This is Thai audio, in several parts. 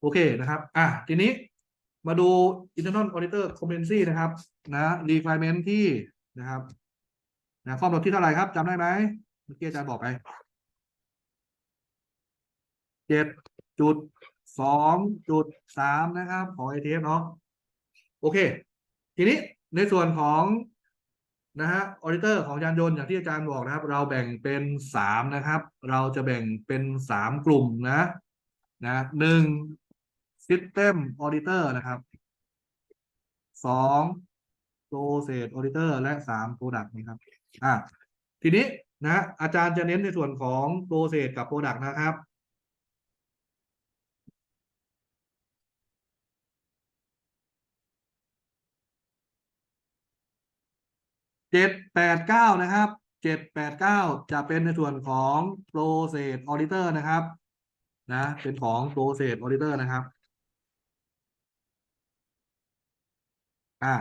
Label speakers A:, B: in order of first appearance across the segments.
A: โอเคนะครับ อะ ทีนี้มาดู internal auditor competency นะครับ นะ requirement ที่นะครับ นะข้อกำหนดที่เท่าไหร่ครับจำได้ไหมเมื่อกี้อาจารย์บอกไปเจ็ดจุดสองจุดสามนะครับ ของ ATF เนาะโอเค ทีนี้ในส่วนของนะฮะออดิเตอร์ของยานยนต์อย่างที่อาจารย์บอกนะครับ เราแบ่งเป็นสามนะครับ เราจะแบ่งเป็นสามกลุ่มนะ นะหนึ่ง System Auditor นะครับสอง Process Auditor และสาม Product นะครับอะทีนี้นะอาจารย์จะเน้นในส่วนของ Process กับ Product นะครับเจ็ดแปดเก้านะครับเจ็ดแปดเก้าจะเป็นในส่วนของ Process Auditor นะครับ นะ เป็นของ Process Auditor นะครับ อ่า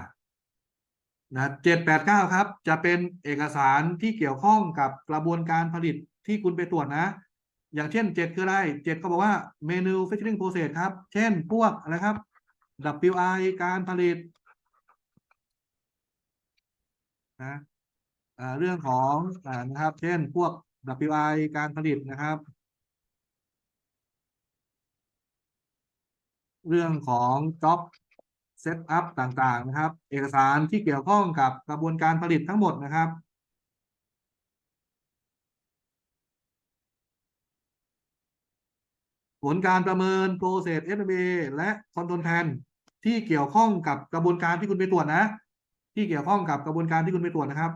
A: นะเจ็ดแปดเก้าครับ จะเป็นเอกสารที่เกี่ยวข้องกับกระบวนการผลิตที่คุณไปตรวจนะ อย่างเช่นเจ็ดคืออะไรเจ็ดก็บอกว่า manufacturing process ครับ เช่นพวกอะไรครับ WI การผลิตนะเรื่องของอนะครับ เช่นพวก WI การผลิตนะครับ เรื่องของ job setup ต่างๆนะครับ เอกสารที่เกี่ยวข้องกับกระบวนการผลิตทั้งหมดนะครับ ผลการประเมิน process FMA และ control plan ที่เกี่ยวข้องกับกระบวนการที่คุณไปตรวจนะ ที่เกี่ยวข้องกับกระบวนการที่คุณไปตรวจนะครับ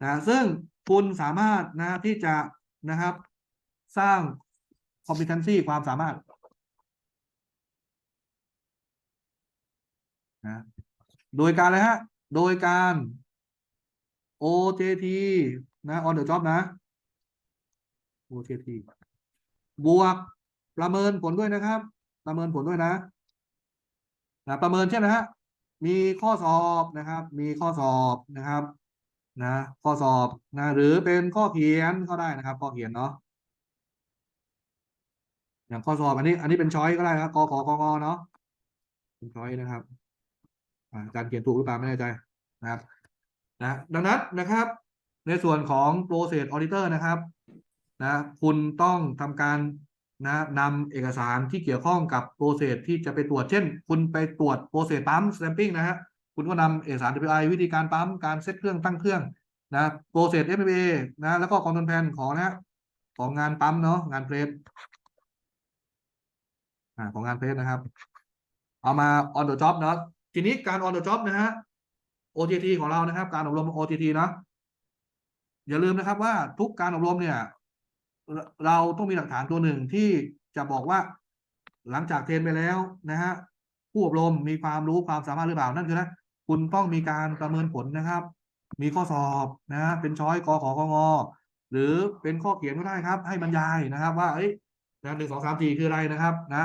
A: นะซึ่งคุณสามารถนะที่จะนะครับ สร้าง competency ความสามารถ นะโดยการอะไรฮะ โดยการ OJT นะ on the job นะ OJT บวกประเมินผลด้วยนะครับ ประเมินผลด้วยนะนะประเมินเช่นนะฮะ มีข้อสอบนะครับ มีข้อสอบนะครับนะข้อสอบนะหรือเป็นข้อเขียนก็ได้นะครับ ข้อเขียนเนาะอย่างข้อสอบอันนี้ อันนี้เป็นช้อยก็ได้นะครับกขกงเนาะเป็นช้อยนะครับ อ่าอารเขียนถูกหรือเปล่าไม่แน่ใจนะครับนะดังนั้นนะครับ ในส่วนของ process auditor นะครับนะคุณต้องทำการนะนำเอกสารที่เกี่ยวข้องกับ process ที่จะไปตรวจเช่น คุณไปตรวจ process ปั๊ม stamping นะฮะคุณก็นำเอกสาร WI วิธีการปั๊มการเซตเครื่องตั้งเครื่องนะ process FMA นะแล้วก็ control plan ของนะของงานปั๊มเนาะงานเพลสของงานเพลสนะครับ เอามา on the job เนาะ ทีนี้การ on the job นะฮะ OJT ของเรานะครับ การอบรม OJT เนะ อย่าลืมนะครับว่าทุกการอบรมเนี่ย เราต้องมีหลักฐานตัวหนึ่งที่จะบอกว่า หลังจากเทรนไปแล้วนะฮะผู้อบรมมีความรู้ความสามารถหรือเปล่านั่นคือนะคุณต้องมีการประเมินผลนะครับ มีข้อสอบนะฮะเป็นช้อยกขกงหรือเป็นข้อเขียนก็ได้ครับ ให้บรรยายนะครับ ว่าเอ้ยนะหนึ่งสองสามสี่คืออะไรนะครับ นะ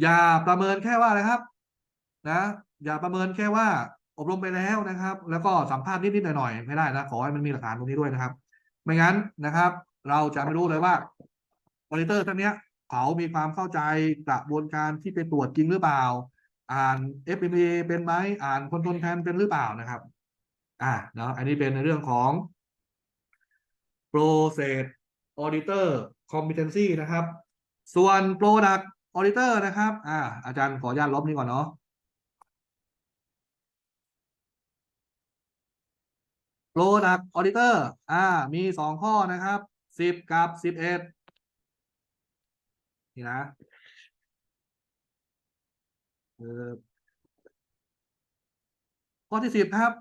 A: อย่าประเมินแค่ว่าอะไรครับ นะ อย่าประเมินแค่ว่าอบรมไปแล้วนะครับ แล้วก็สัมภาษณ์นิดๆหน่อยๆไม่ได้นะขอให้มันมีหลักฐานตรงนี้ด้วยนะครับ ไม่งั้นนะครับ เราจะไม่รู้เลยว่าออดิเตอร์ท่านเนี้ยเขามีความเข้าใจกระบวนการที่ไปตรวจจริงหรือเปล่า อ่าน FMA เป็นไหมอ่านคนทรลแทนเป็นหรือเปล่านะครับ อ่าเนาะอันนี้เป็นในเรื่องของ process auditor competency นะครับ ส่วน product auditor นะครับ อ่า อาจารย์ขออนุญาตลบนี้ก่อนเนาะ Product Auditor อ่า มีสองข้อนะครับสิบกับสิบเอ็ดนี่นะข้อที่สิบครับ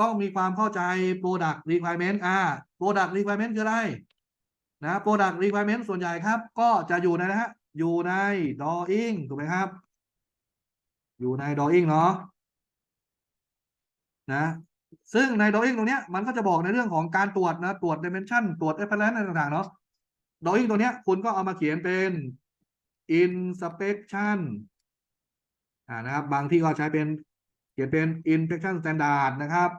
A: ต้องมีความเข้าใจ Product Requirement อ่า Product Requirement คืออะไรนะ Product Requirement ส่วนใหญ่ครับ ก็จะอยู่ในนะฮะอยู่ใน Drawing ถูกไหมครับ อยู่ใน Drawing เนาะนะ ซึ่งใน drawing ตรงเนี้ยมันก็จะบอกในเรื่องของการตรวจนะ ตรวจ dimension ตรวจ apparent อะไรต่างๆ เนาะ drawing ตัวเนี้ยคุณก็เอามาเขียนเป็น inspection อ่านะครับบางที่ก็ใช้เป็นเขียนเป็น inspection standard นะครับ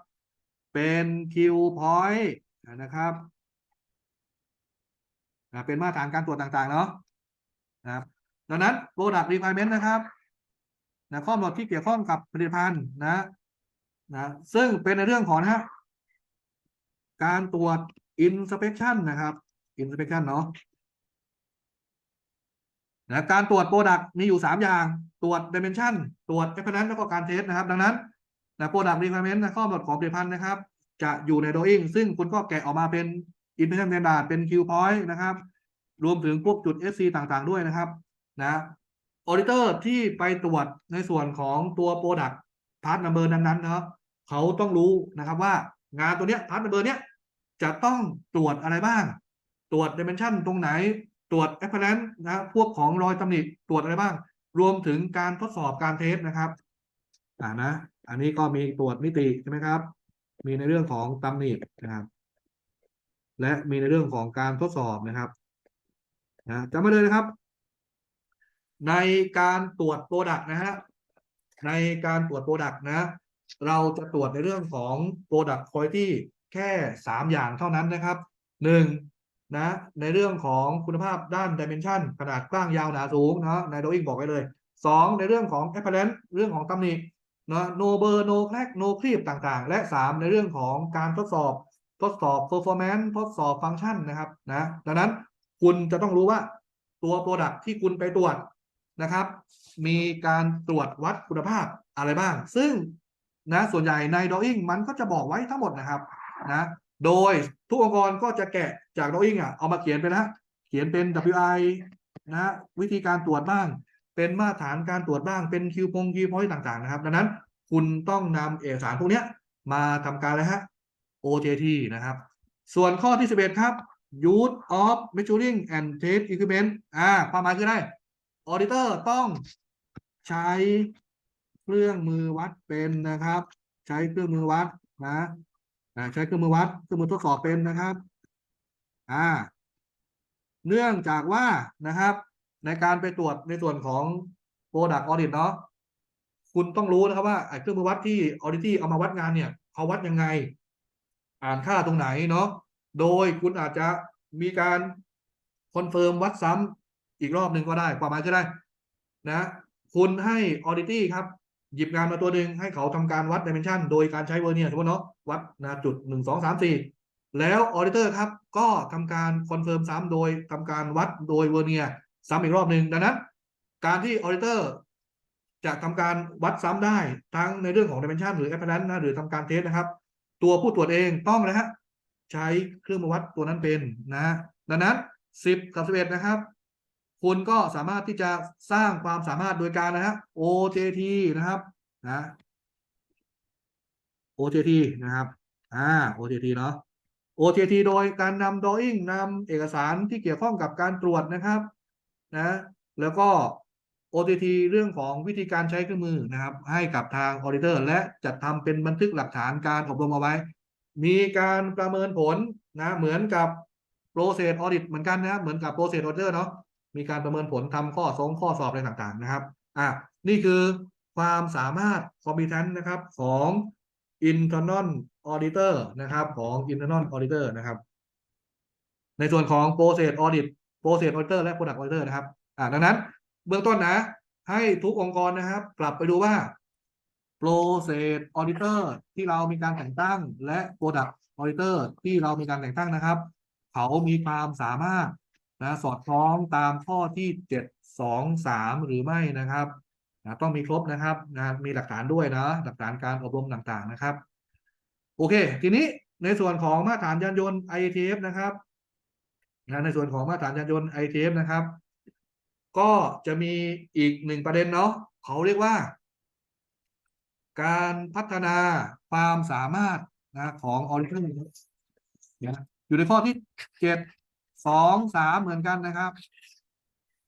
A: เป็น Q point นะครับเป็นมาตรฐานการตรวจต่างๆ เนาะนะครับดังนั้น product requirement นะครับนะข้อกำหนดที่เกี่ยวข้องกับผลิตภัณฑ์นะ นะซึ่งเป็นในเรื่องของนะฮะการตรวจ inspection นะครับ inspection เนาะนะการตรวจ product มีอยู่ 3 อย่าง ตรวจ dimension ตรวจ appearance แล้วก็การเทสนะครับ ดังนั้นนะ product requirement นะข้อกำหนดของผลิตภัณฑ์นะครับ จะอยู่ใน drawing ซึ่งคุณก็แกะออกมาเป็น inspection standard เป็น Q point นะครับ รวมถึงพวกจุด SC ต่างๆ ด้วยนะครับ นะ auditor ที่ไปตรวจในส่วนของตัว product part number นั้นๆนะครับเขาต้องรู้นะครับว่างานตัวเนี้ย part number เนี้ยจะต้องตรวจอะไรบ้าง ตรวจ dimension ตรงไหน ตรวจ apparent นะพวกของรอยตำหนิตรวจอะไรบ้าง รวมถึงการทดสอบการเทสนะครับอ่านะ อันนี้ก็มีตรวจมิติใช่ไหมครับ มีในเรื่องของตำหนินะครับ และมีในเรื่องของการทดสอบนะครับนะจำไว้เลยนะครับ ในการตรวจโปรดักต์นะฮะ ในการตรวจโปรดักต์นะ เราจะตรวจในเรื่องของ Product Quality แค่สามอย่างเท่านั้นนะครับหนึ่งนะในเรื่องของคุณภาพด้าน Dimension ขนาดกว้างยาวหนาสูงนะใน Drawing บอกไว้เลยสองในเรื่องของ Apparent เรื่องของตำหนินะ no burr no crack no creep ต่างๆ และสามในเรื่องของการทดสอบทดสอบ performance ทดสอบฟังก์ชันนะครับนะดังนั้นคุณจะต้องรู้ว่าตัว Product ที่คุณไปตรวจ นะครับ มีการตรวจวัดคุณภาพอะไรบ้าง ซึ่งนะส่วนใหญ่ใน drawing มันก็จะบอกไว้ทั้งหมดนะครับนะโดยทุกองค์กรก็จะแกะจาก drawing อะเอามาเขียนเป็นนะเขียนเป็น WI นะวิธีการตรวจบ้าง เป็นมาตรฐานการตรวจบ้างเป็นคิวพงคิวพอยต์ต่างๆนะครับ ดังนั้นคุณต้องนำเอกสารพวกเนี้ยมาทำการอะไรฮะ OJT นะครับ ส่วนข้อที่ 11 ครับ use of measuring and test equipment อ่าความหมายคืออะไร auditor ต้องใช้เครื่องมือวัดเป็นนะครับ ใช้เครื่องมือวัดนะใช้เครื่องมือวัดเครื่องมือทดสอบเป็นนะครับอ่าเนื่องจากว่านะครับ ในการไปตรวจในส่วนของ Product Audit เนาะคุณต้องรู้นะครับว่าเครื่องมือวัดที่ Audit เอามาวัดงานเนี่ยเขาวัดยังไง อ่านค่าตรงไหนเนาะโดยคุณอาจจะมีการคอนเฟิร์มวัดซ้ำ อีกรอบหนึ่งก็ได้ความหมายก็ได้ นะ คุณให้ Audit ครับ หยิบงานมาตัวหนึ่งให้เขาทำการวัด dimension โดยการใช้เวอร์เนียร์สมมติเนาะวัดนะจุดหนึ่งสองสามสี่แล้วออเดเตอร์ครับ ก็ทำการคอนเฟิร์มซ้ำโดยทำการวัดโดยเวอร์เนียร์ซ้ำอีกรอบหนึ่งดังนั้น การที่ออเดเตอร์จะทำการวัดซ้ำได้ทั้งในเรื่องของ dimension หรือ apparent นะหรือทำการเทสนะครับ ตัวผู้ตรวจเองต้องนะฮะใช้เครื่องมือวัดตัวนั้นเป็นนะ ดังนั้น 10 กับ 11 นะครับ คุณก็สามารถที่จะสร้างความสามารถโดยการนะฮะ OJT นะครับนะ OJT นะครับอ่า OJT เนาะ OJT โดยการนำ drawing นำเอกสารที่เกี่ยวข้องกับการตรวจนะครับนะแล้วก็ OJT เรื่องของวิธีการใช้เครื่องมือนะครับ ให้กับทาง auditor และจัดทำเป็นบันทึกหลักฐานการอบรมเอาไว้ มีการประเมินผลนะเหมือนกับ process audit เหมือนกันนะครับเหมือนกับ process auditor เนาะ มีการประเมินผลทำข้อสงข้อสอบอะไรต่างๆนะครับอะนี่คือความสามารถ competence นะครับของ internal auditor นะครับของ internal auditor นะครับ ในส่วนของ process audit process auditor และ product auditor นะครับอ่าดังนั้นเบื้องต้นนะ ให้ทุกองค์กรนะครับ กลับไปดูว่า process auditor ที่เรามีการแต่งตั้ง และ product auditor ที่เรามีการแต่งตั้งนะครับ เขามีความสามารถ นะสอดคล้องตามข้อที่เจ็ดสองสามหรือไม่นะครับนะต้องมีครบนะครับนะมีหลักฐานด้วยนะหลักฐานการอบรมต่างๆนะครับ โอเค ทีนี้ในส่วนของมาตรฐานยานยนต์ IATF นะครับนะในส่วนของมาตรฐานยานยนต์ IATF นะครับ ก็จะมีอีกหนึ่งประเด็นเนาะเขาเรียกว่า การพัฒนาความสามารถนะของ Auditor นะอยู่ในข้อที่เจ็ด สองสามเหมือนกันนะครับ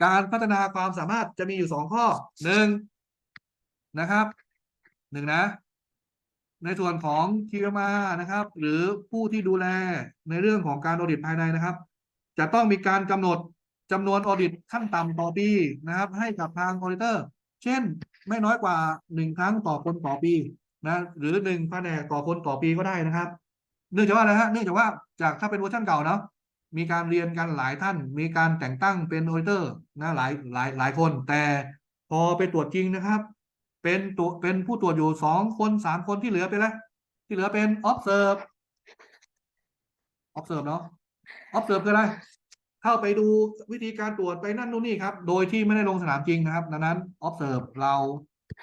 A: การพัฒนาความสามารถจะมีอยู่สองข้อหนึ่งนะครับหนึ่งนะ ในส่วนของคีรมานะครับ หรือผู้ที่ดูแลในเรื่องของการออดิตภายในนะครับ จะต้องมีการกำหนดจำนวนออดิตขั้นต่ำต่อปีนะครับ ให้กับทางออดิเตอร์ เช่น ไม่น้อยกว่าหนึ่งครั้งต่อคนต่อปีนะหรือหนึ่งแผนกต่อคนต่อปีก็ได้นะครับ เนื่องจากว่าอะไรฮะเนื่องจากว่าจากถ้าเป็นเวอร์ชันเก่าเนาะ มีการเรียนกันหลายท่าน มีการแต่งตั้งเป็นออเตอร์นะหลายหลายหลายคน แต่พอไปตรวจจริงนะครับ เป็นตัวเป็นผู้ตรวจอยู่สองคนสามคนที่เหลือเป็นอะไรที่เหลือเป็น observe observe เนาะ observe คืออะไร เข้าไปดูวิธีการตรวจไปนั่นนู่นนี่ครับ โดยที่ไม่ได้ลงสนามจริงนะครับ ดังนั้น observe เรา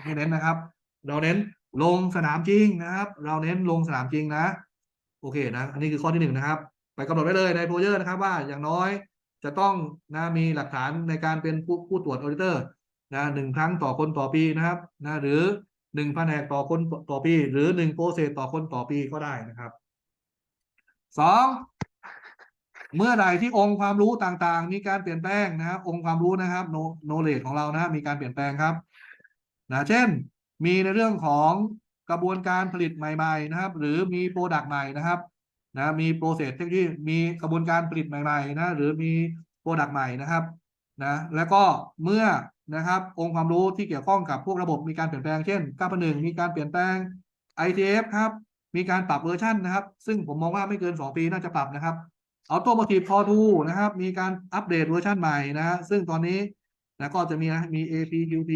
A: ไม่เน้นนะครับ เราเน้นลงสนามจริงนะครับ เราเน้นลงสนามจริงนะ โอเคนะ อันนี้คือข้อที่หนึ่งนะครับ ไปกำหนดไว้เลยในโปรเจอร์นะครับว่าอย่างน้อยจะต้องนะมีหลักฐานในการเป็นผู้ผู้ตรวจออดิเตอร์นะหนึ่งครั้งต่อคนต่อปีนะครับนะหรือหนึ่งแผนกต่อคนต่อปี หรือหนึ่งโปรเซสต่อคนต่อปีก็ได้นะครับสองเมื่อใดที่องค์ความรู้ต่างๆ มีการเปลี่ยนแปลงนะครับ องค์ความรู้นะครับโนโนเลจของเรานะมีการเปลี่ยนแปลงครับนะเช่น มีในเรื่องของกระบวนการผลิตใหม่ ๆ นะครับ หรือมีโปรดักต์ใหม่นะครับ นะมีโปรเซสเทคโนโลยีมีกระบวนการผลิตใหม่ๆนะหรือมีโปรดักต์ใหม่นะครับนะแล้วก็เมื่อนะครับองค์ความรู้ที่เกี่ยวข้องกับพวกระบบมีการเปลี่ยนแปลงเช่นก้าหนึ่งมีการเปลี่ยนแปลง ITF ครับมีการปรับเวอร์ชันนะครับ ซึ่งผมมองว่าไม่เกิน 2 ปีน่าจะปรับนะครับ Automotive Core 2นะครับ มีการอัปเดตเวอร์ชันใหม่นะฮะซึ่งตอนนี้นะก็จะมีนะมี APQP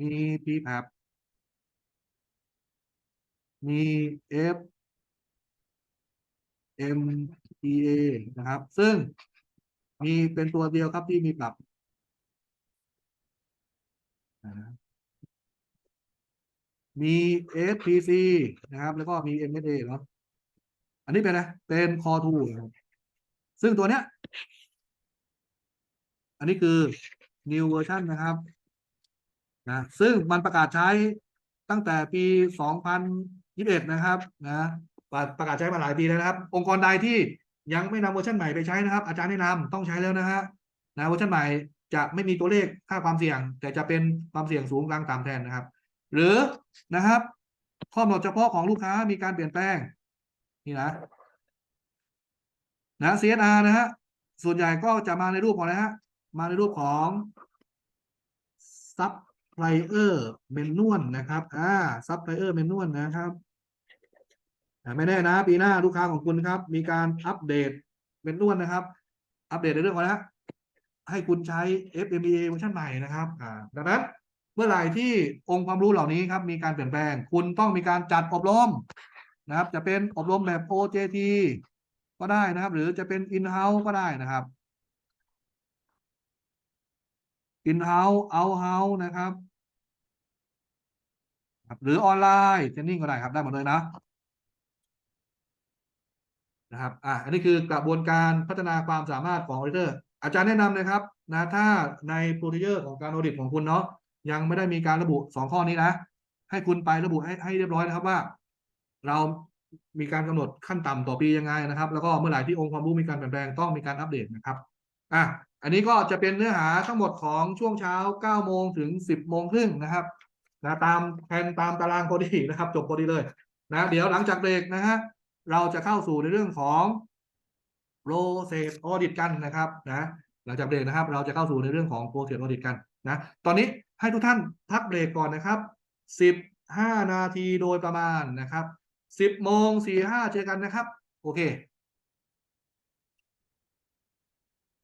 A: มี PPAP มี F MTA นะครับ ซึ่งมีเป็นตัวเดียวครับที่มีปรับมี SPC นะครับ แล้วก็มี MSA เนาะอันนี้เป็นอะไรเป็น Core 2นะครับซึ่งตัวเนี้ย อันนี้คือ new version นะครับนะซึ่งมันประกาศใช้ตั้งแต่ปี 2021 นะครับ นะ ประกาศใช้มาหลายปีแล้วนะครับ องค์กรใดที่ยังไม่นำเวอร์ชันใหม่ไปใช้นะครับ อาจารย์แนะนำต้องใช้แล้วนะฮะนะเวอร์ชันใหม่จะไม่มีตัวเลขค่าความเสี่ยง แต่จะเป็นความเสี่ยงสูงกลางต่ำแทนนะครับ หรือนะครับ ข้อกำหนดเฉพาะของลูกค้ามีการเปลี่ยนแปลงนี่นะนะ CSR นะฮะส่วนใหญ่ก็จะมาในรูปของอะไรฮะมาในรูปของซับไพลเออร์เมนนวลนะครับ อ่าซับไพลเออร์เมนนวลนะครับ ไม่แน่นะ ปีหน้าลูกค้าของคุณครับ มีการอัปเดตเมนนวลนะครับ อัปเดตในเรื่องของอะไรฮะให้คุณใช้ FMEA เวอร์ชันใหม่นะครับอ่าดังนั้นเมื่อไหร่ที่องค์ความรู้เหล่านี้ครับ มีการเปลี่ยนแปลง คุณต้องมีการจัดอบรมนะครับ จะเป็นอบรมแบบ OJT ก็ได้นะครับ หรือจะเป็น in-house ก็ได้นะครับ in-house out-house นะครับ หรือออนไลน์เทรนนิ่งก็ได้ครับ ได้หมดเลยนะ นะครับอะอันนี้คือกระบวนการพัฒนาความสามารถของออเ t อร์อาจารย์แนะนำนะครับนะถ้าในโปร c เ d อร์ของการออดิตของคุณเนาะยังไม่ได้มีการระบุสองข้อนี้นะ ให้คุณไประบุให้ให้เรียบร้อยนะครับว่า เรามีการกำหนดขั้นต่ำต่อปียังไงนะครับ แล้วก็เมื่อไหร่ที่องค์ความรู้มีการเปลี่ยนแปลงต้องมีการอัปเดตนะครับอะอันนี้ก็จะเป็นเนื้อหาทั้งหมดของช่วงเช้า9โมงถึง 10โมงครึ่งนะครับนะตามแผนตามตารางพอดีนะครับ จบพอดีเลยนะ เดี๋ยวหลังจากเบรกนะฮะ เราจะเข้าสู่ในเรื่องของ process audit กันนะครับนะหลังจากเบรกนะครับ เราจะเข้าสู่ในเรื่องของ process audit กันนะตอนนี้ให้ทุกท่านพักเบรกก่อนนะครับ 15 นาทีโดยประมาณนะครับ 10โมง45เจอกันนะครับ โอเค